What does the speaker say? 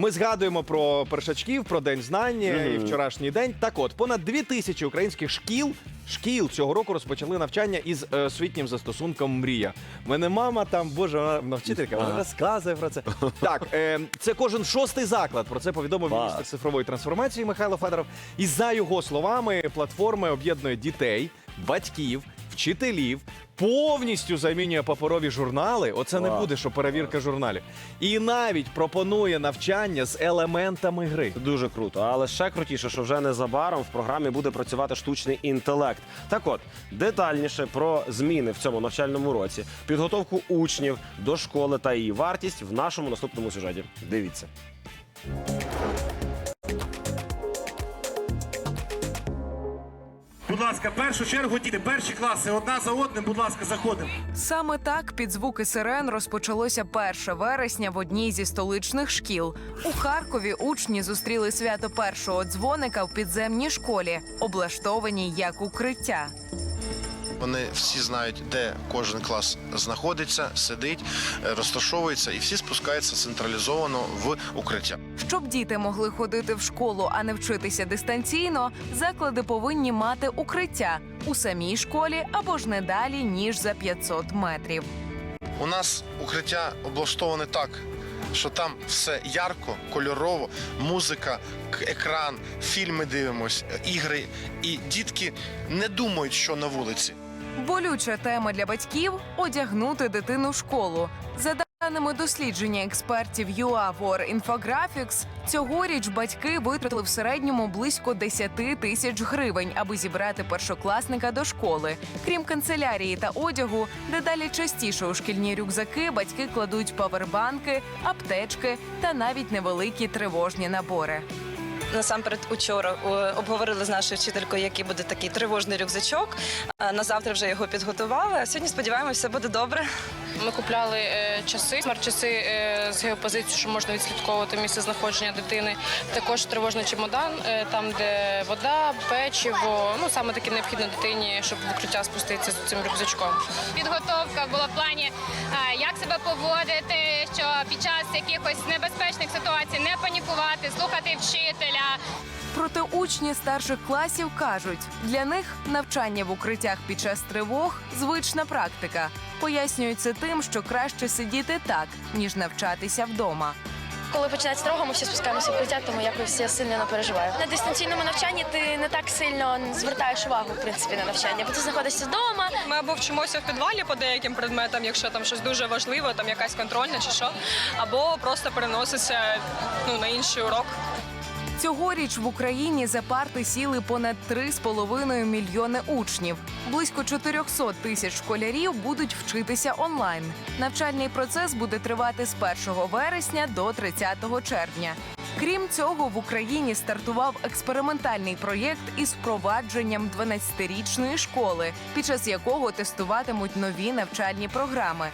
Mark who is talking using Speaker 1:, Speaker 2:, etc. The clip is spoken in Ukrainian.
Speaker 1: Ми згадуємо про першачків, про день знань е, і вчорашній день. Так от, понад дві тисячі українських шкіл. Шкіл цього року розпочали навчання із е, освітнім застосунком Мрія. У Мене мама там, боже, вона, вона вчителька, вона
Speaker 2: Ага.
Speaker 1: розказує про це. Так, е, це кожен шостий заклад. Про це повідомив
Speaker 2: Клас.
Speaker 1: міністр цифрової трансформації Михайло Федоров. І за його словами, платформа об'єднує дітей, батьків, вчителів. Повністю замінює паперові журнали. Оце не буде, що перевірка журналів. І навіть пропонує навчання з елементами гри.
Speaker 2: Дуже круто, але ще крутіше, що вже незабаром в програмі буде працювати штучний інтелект. Так от детальніше про зміни в цьому навчальному році, підготовку учнів до школи та її вартість в нашому наступному сюжеті. Дивіться.
Speaker 3: Ласка, першу чергу діти, перші класи, одна за одним, будь ласка, заходимо.
Speaker 4: Саме так під звуки сирен розпочалося 1 вересня в одній зі столичних шкіл. У Харкові учні зустріли свято першого дзвоника в підземній школі, облаштованій як укриття.
Speaker 5: Вони всі знають, де кожен клас знаходиться, сидить, е, розташовується, і всі спускаються централізовано в укриття.
Speaker 4: Щоб діти могли ходити в школу, а не вчитися дистанційно, заклади повинні мати укриття у самій школі або ж не далі ніж за 500 метрів.
Speaker 5: У нас укриття облаштоване так, що там все ярко, кольорово, музика, екран, фільми дивимось, ігри. І дітки не думають, що на вулиці.
Speaker 4: Болюча тема для батьків одягнути дитину в школу. Даними дослідження експертів UA War Infographics, цьогоріч батьки витратили в середньому близько 10 тисяч гривень, аби зібрати першокласника до школи. Крім канцелярії та одягу, дедалі частіше у шкільні рюкзаки батьки кладуть павербанки, аптечки та навіть невеликі тривожні набори.
Speaker 6: Насамперед, учора обговорили з нашою вчителькою, який буде такий тривожний рюкзачок. А На завтра вже його підготували. А сьогодні сподіваємося, все буде добре.
Speaker 7: Ми купляли е, часи, смарт-часи е, з геопозицією, що можна відслідковувати місце знаходження дитини. Також тривожний чемодан, е, там, де вода, печиво. Ну саме таке необхідно дитині, щоб в укриття спуститися з цим рюкзачком.
Speaker 8: підготовка була в плані, е, як себе поводити, що під час якихось небезпечних ситуацій не слухати вчителя.
Speaker 4: Проте учні старших класів кажуть, для них навчання в укриттях під час тривог звична практика. Пояснюють це тим, що краще сидіти так, ніж навчатися вдома.
Speaker 9: Коли починається строго, ми всі спускаємося в укриття, тому якось я сильно не переживаю. На дистанційному навчанні ти не так сильно звертаєш увагу в принципі на навчання, бо ти знаходишся вдома.
Speaker 7: Ми або вчимося в підвалі по деяким предметам, якщо там щось дуже важливе, там якась контрольна чи що, або просто переноситься ну, на інший урок.
Speaker 4: Цьогоріч в Україні за парти сіли понад 3,5 мільйони учнів. Близько 400 тисяч школярів будуть вчитися онлайн. Навчальний процес буде тривати з 1 вересня до 30 червня. Крім цього, в Україні стартував експериментальний проєкт із впровадженням 12-річної школи, під час якого тестуватимуть нові навчальні програми.